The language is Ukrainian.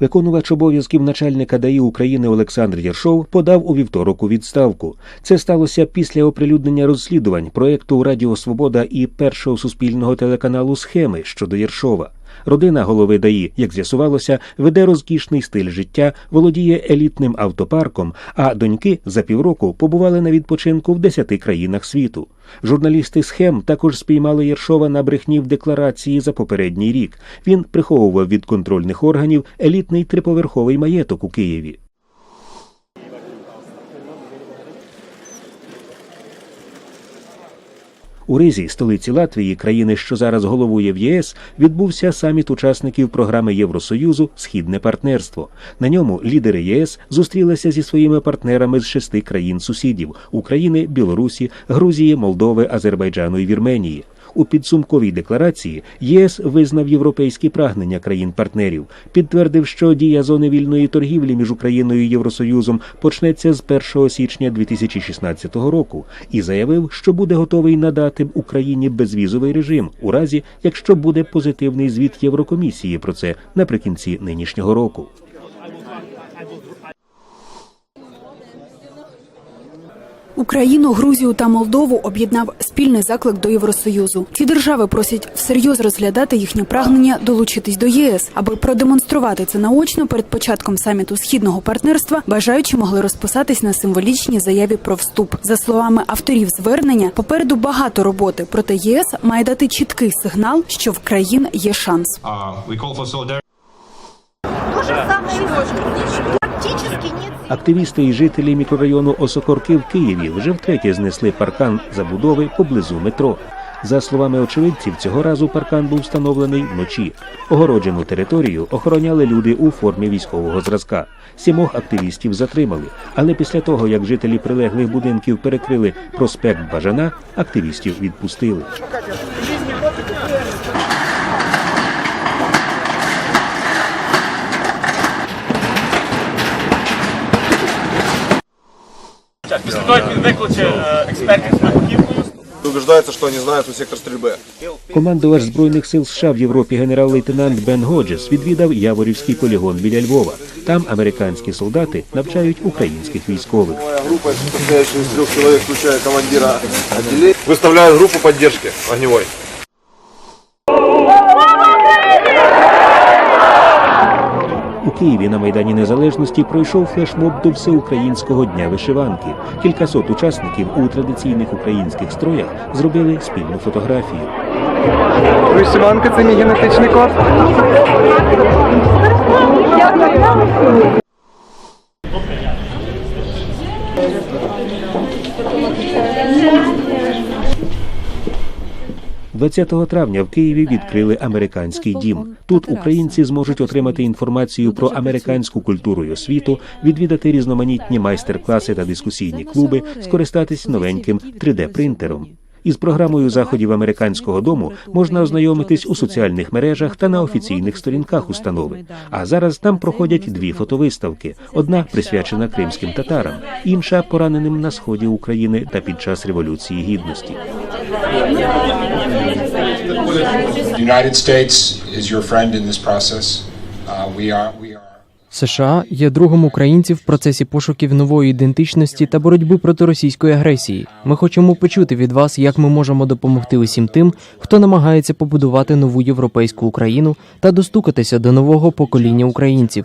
Виконувач обов'язків начальника ДАІ України Олександр Єршов подав у вівторок у відставку. Це сталося після оприлюднення розслідувань проєкту Радіо Свобода і першого суспільного телеканалу Схеми щодо Єршова. Родина голови ДАІ, як з'ясувалося, веде розкішний стиль життя, володіє елітним автопарком, а доньки за півроку побували на відпочинку в десяти країнах світу. Журналісти схем також спіймали Єршова на брехні в декларації за попередній рік. Він приховував від контрольних органів елітний триповерховий маєток у Києві. У Ризі, столиці Латвії, країни, що зараз головує в ЄС, відбувся саміт учасників програми Євросоюзу Східне партнерство. На ньому лідери ЄС зустрілися зі своїми партнерами з шести країн-сусідів України, Білорусі, Грузії, Молдови, Азербайджану і Вірменії. У підсумковій декларації єС визнав європейські прагнення країн-партнерів, підтвердив, що дія зони вільної торгівлі між Україною і Євросоюзом почнеться з 1 січня 2016 року, і заявив, що буде готовий надати Україні безвізовий режим у разі, якщо буде позитивний звіт Єврокомісії про це наприкінці нинішнього року. Україну, Грузію та Молдову об'єднав спільний заклик до Євросоюзу. Ці держави просять всерйоз розглядати їхнє прагнення долучитись до ЄС, аби продемонструвати це наочно перед початком саміту східного партнерства. Бажаючі могли розписатись на символічній заяві про вступ. За словами авторів звернення, попереду багато роботи. Проте ЄС має дати чіткий сигнал, що в країн є шанс. Uh, we call for Активісти і жителі мікрорайону Осокорки в Києві вже втретє знесли паркан забудови поблизу метро. За словами очевидців, цього разу паркан був встановлений вночі. Огороджену територію охороняли люди у формі військового зразка. Сімох активістів затримали, але після того, як жителі прилеглих будинків перекрили проспект Бажана, активістів відпустили. Після того, як він викличе експертів з вибухівкою, убеждаются, что они знают сектор стрільби. Командувач збройних сил США в Європі генерал-лейтенант Бен Годжес відвідав Яворівський полігон біля Львова. Там американські солдати навчають українських військових. Моя група состоящая из трех человек, включая командира отделения, выставляет группу поддержки огневой. У Києві на Майдані Незалежності пройшов флешмоб до всеукраїнського дня вишиванки. Кількасот учасників у традиційних українських строях зробили спільну фотографію. Вишиванка це мій генетичний код. – 20 травня в Києві відкрили американський дім. Тут українці зможуть отримати інформацію про американську культуру і освіту, відвідати різноманітні майстер-класи та дискусійні клуби, скористатись новеньким 3D-принтером. Із програмою заходів американського дому можна ознайомитись у соціальних мережах та на офіційних сторінках установи. А зараз там проходять дві фотовиставки: одна присвячена кримським татарам, інша пораненим на сході України та під час революції гідності. США є другом українців в процесі пошуків нової ідентичності та боротьби проти російської агресії. Ми хочемо почути від вас, як ми можемо допомогти усім тим, хто намагається побудувати нову європейську Україну та достукатися до нового покоління українців.